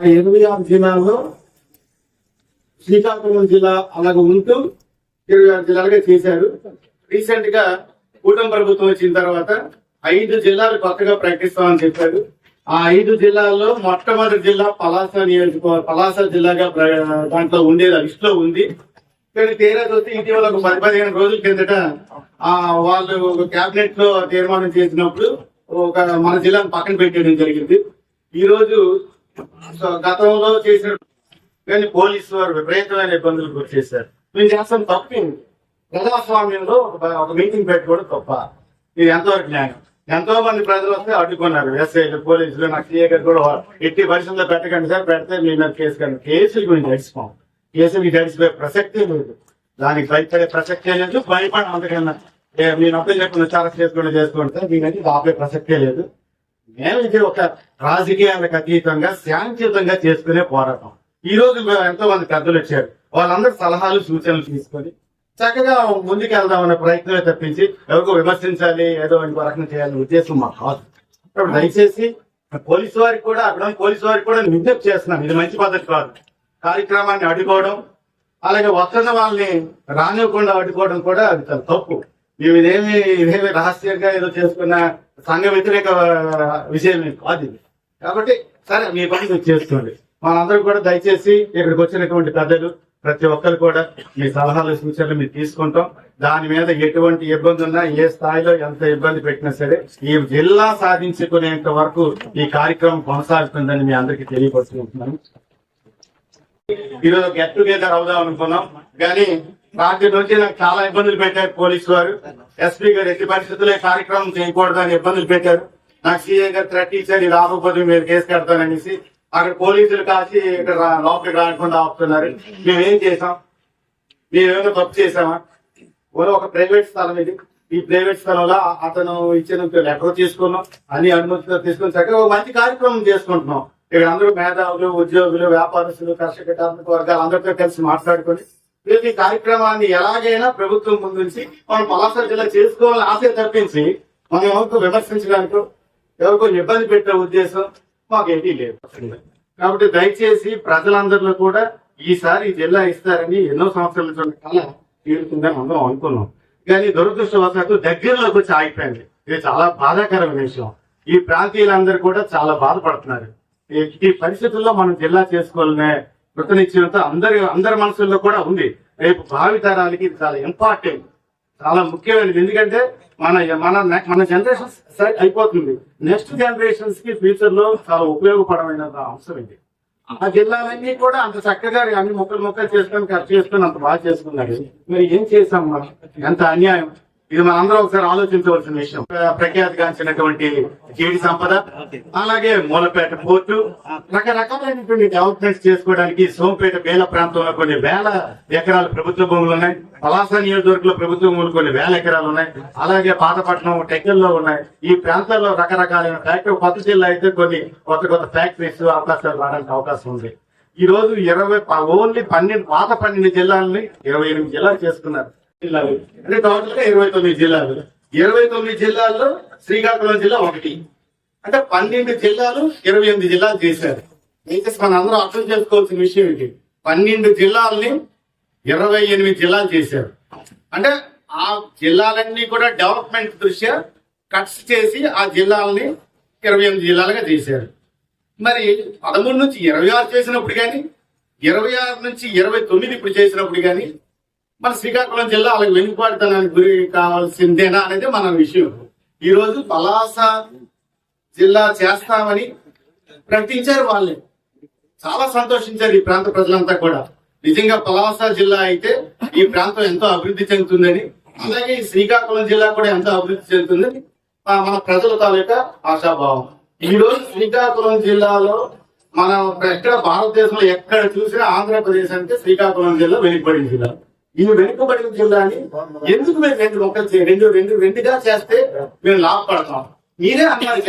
ఎనిమిది ఆరు జిల్లాల్లో శ్రీకాకుళం జిల్లా అలాగే ఉంటూ ఇరవై ఆరు జిల్లాలుగా చేశారు. రీసెంట్గా కూటమి ప్రభుత్వం వచ్చిన తర్వాత ఐదు జిల్లాలు కొత్తగా ప్రకటిస్తామని చెప్పారు. ఆ ఐదు జిల్లాల్లో మొట్టమొదటి జిల్లా పలాస నియోజకవర్గం పలాస జిల్లాగా దాంట్లో ఉండేది లిస్ట్లో ఉంది. కానీ తీరా చూస్తే ఇటీవల ఒక పది పదిహేను రోజుల కిందట ఆ వాళ్ళు కేబినెట్లో తీర్మానం చేసినప్పుడు ఒక మన జిల్లాను పక్కన పెట్టేయడం జరిగింది. ఈ రోజు సో గతంలో చేసిన కానీ పోలీసు వారు విపరీతమైన ఇబ్బందులు గురి చేశారు. మేము చేస్తాం తప్పింది ప్రజాస్వామ్యంలో ఒక ఒక మీటింగ్ పెట్టుకోవడం తప్ప ఇది ఎంతవరకు న్యాయం? ఎంతో మంది ప్రజలు వస్తే అడ్డుకున్నారు. ఎస్ఐలు పోలీసులు నాకు గారు కూడా ఎట్టి పరిస్థితుల్లో పెట్టకండి సార్. పెడితే మీ మీద కేసు కేసులు కేసుల గురించి కేసు కేసులు గడిచిపోయే ప్రసక్తే లేదు. దానికి భయపడే ప్రసక్తే లేదు. భయపడ అంతకన్నా నేను అప్పుడే చెప్పిన చాలా చేసుకుంటే చేసుకుంటే దీనికి ఆపే ప్రసక్తే లేదు. మేము ఇది ఒక రాజకీయాలకు అతీతంగా శాంతియుతంగా చేసుకునే పోరాటం. ఈ రోజు మేము ఎంతో మంది పెద్దలు వచ్చారు. వాళ్ళందరూ సలహాలు సూచనలు తీసుకొని చక్కగా ముందుకు వెళ్దామనే ప్రయత్నమే తప్పించి ఎవరికో విమర్శించాలి ఏదో ఇంకో రకం చేయాలనే ఉద్దేశం మా కాదు. దయచేసి పోలీసు వారికి కూడా అక్కడ పోలీసు వారికి కూడా విజ్ఞప్తి చేస్తున్నాం ఇది మంచి పద్ధతి కాదు. కార్యక్రమాన్ని అడ్డుకోవడం అలాగే వస్తున్న వాళ్ళని రానివ్వకుండా అడ్డుకోవడం కూడా అది చాలా తప్పు. మేము ఇదేమి ఇదేమి రహస్యంగా ఏదో చేసుకున్న సంఘ వ్యతిరేక విషయం కాదు కాబట్టి సరే మీ పని మీరు చేసుకోండి. మనందరూ కూడా దయచేసి ఇక్కడికి వచ్చినటువంటి పెద్దలు ప్రతి ఒక్కరు కూడా మీ సలహాలు సూచనలు మీరు తీసుకుంటాం. దాని మీద ఎటువంటి ఇబ్బంది ఉన్నా ఏ స్థాయిలో ఎంత ఇబ్బంది పెట్టినా సరే ఈ జిల్లా సాధించుకునేంత వరకు ఈ కార్యక్రమం కొనసాగుతుందని మీ అందరికీ తెలియపరుచుకుంటున్నాను. ఈరోజు గెట్ టుగెదర్ అవుదాం అనుకున్నాం. కానీ రాత్రి నుంచి నాకు చాలా ఇబ్బందులు పెట్టారు పోలీసు వారు. ఎస్పీ గారు ఎట్టి పరిస్థితుల్లో కార్యక్రమం చేయకూడదు అని ఇబ్బందులు పెట్టారు. నాకు సీఏ గారు థ్రెట్ ఇచ్చారు ఇది రాకపోతే మీరు కేసు కడతాననేసి అక్కడ పోలీసులు కాసి ఇక్కడ లోపలికి రాకుండా ఆపుతున్నారు. మేమేం చేసాం? మేమేమైనా తప్పు చేసామా? ఓన్లీ ఒక ప్రైవేట్ స్థలం ఇది. ఈ ప్రైవేట్ స్థలంలో అతను ఇచ్చిన లెటర్ తీసుకున్నాం. అన్ని అనుమతితో తీసుకుని చక్కగా ఒక మంచి కార్యక్రమం చేసుకుంటున్నాం. ఇక్కడ అందరూ మేధావులు ఉద్యోగులు వ్యాపారస్తులు కర్షక కార్మిక వర్గాలు అందరితో కలిసి మాట్లాడుకొని ప్రతి కార్యక్రమాన్ని ఎలాగైనా ప్రభుత్వం ముందుంచి మనం పలాస జిల్లా చేసుకోవాలని ఆశ తప్పించి మనం ఎవరికో విమర్శించడానికి ఎవరికో ఇబ్బంది పెట్టే ఉద్దేశం మాకు ఏమీ లేదు. కాబట్టి దయచేసి ప్రజలందరిలో కూడా ఈసారి జిల్లా ఇస్తారని ఎన్నో సంవత్సరాల నుంచి కళ తీరుతుందని అందరం అనుకున్నాం. కానీ దురదృష్టవశాత్తు దగ్గరలోకి వచ్చి ఆగిపోయింది. ఇది చాలా బాధాకరమైన విషయం. ఈ ప్రాంతీయులందరూ కూడా చాలా బాధపడుతున్నారు. ఈ- పరిస్థితుల్లో మనం జిల్లా చేసుకోవాలనే కృతనిశ్చయంత అందరి అందరి మనసుల్లో కూడా ఉంది. రేపు భావితరానికి ఇది చాలా ఇంపార్టెంట్ చాలా ముఖ్యమైనది. ఎందుకంటే మన మన మన జనరేషన్ అయిపోతుంది. నెక్స్ట్ జనరేషన్స్కి ఫ్యూచర్లో చాలా ఉపయోగపడమైన అంశం ఇది. ఆ జిల్లాలన్నీ కూడా అంత చక్కగా అన్ని మొక్కలు మొక్కలు చేసుకొని ఖర్చు చేసుకొని అంత బాగా చేసుకున్నాడు మరి ఏం చేసాం మనం? ఎంత అన్యాయం? ఇది మనందరం ఒకసారి ఆలోచించవలసిన విషయం. ప్రఖ్యాతిగాంచినటువంటి జీడి సంపద అలాగే మూలపేట పోర్టు రకరకాలైనటువంటి డెవలప్మెంట్స్ చేసుకోవడానికి సోంపేట బేల ప్రాంతంలో కొన్ని వేల ఎకరాల ప్రభుత్వ భూములు ఉన్నాయి. పలాస నియోజకవర్గంలో ప్రభుత్వ భూములు కొన్ని వేల ఎకరాలు ఉన్నాయి. అలాగే పాతపట్నం టెక్కల్లో ఉన్నాయి. ఈ ప్రాంతాల్లో రకరకాలైన ఫ్యాక్టరీ కొత్త జిల్లా అయితే కొన్ని కొత్త కొత్త ఫ్యాక్టరీస్ అవకాశాలు రావడానికి అవకాశం ఉంది. ఈ రోజు ఇరవై ఓన్లీ పన్నెండు పాత పన్నెండు జిల్లాలని ఇరవై ఎనిమిది జిల్లాలు చేసుకున్నారు. జిల్లాలు. అంటే టోటల్గా ఇరవై తొమ్మిది జిల్లాలు. ఇరవై తొమ్మిది జిల్లాల్లో శ్రీకాకుళం జిల్లా ఒకటి. అంటే పన్నెండు జిల్లాలు ఇరవై ఎనిమిది జిల్లాలు చేశారు. అయితే మన అందరూ అర్థం చేసుకోవాల్సిన విషయం ఏంటి? పన్నెండు జిల్లాలని ఇరవై ఎనిమిది జిల్లాలు చేశారు. అంటే ఆ జిల్లాలన్నీ కూడా డెవలప్మెంట్ దృష్ట్యా కట్స్ చేసి ఆ జిల్లాలని ఇరవై ఎనిమిది జిల్లాలుగా చేశారు. మరి పదమూడు నుంచి ఇరవై ఆరు చేసినప్పుడు కానీ ఇరవై ఆరు నుంచి ఇరవై తొమ్మిది ఇప్పుడు చేసినప్పుడు కానీ మన శ్రీకాకుళం జిల్లా అలాగే వెనుకబాటుతనానికి గురి కావాల్సిందేనా అనేది మన విషయం. ఈ రోజు పలాస జిల్లా చేస్తామని ప్రకటించారు వాళ్ళే. చాలా సంతోషించారు ఈ ప్రాంత ప్రజలంతా కూడా. నిజంగా పలాస జిల్లా అయితే ఈ ప్రాంతం ఎంతో అభివృద్ధి చెందుతుందని అలాగే ఈ శ్రీకాకుళం జిల్లా కూడా ఎంతో అభివృద్ధి చెందుతుందని మన ప్రజల తాలూకా ఆశాభావం. ఈ రోజు శ్రీకాకుళం జిల్లాలో మనం ఎక్కడ భారతదేశంలో ఎక్కడ చూసినా ఆంధ్రప్రదేశ్ అంటే శ్రీకాకుళం జిల్లా వెనుకబడిన జిల్లా ఈ వెనుకబడిన జిల్లాని ఎందుకు మీరు రెండు మొక్కలు రెండు రెండు రెండుగా చేస్తే మేము లాభపడతాం. మీరే అన్నారు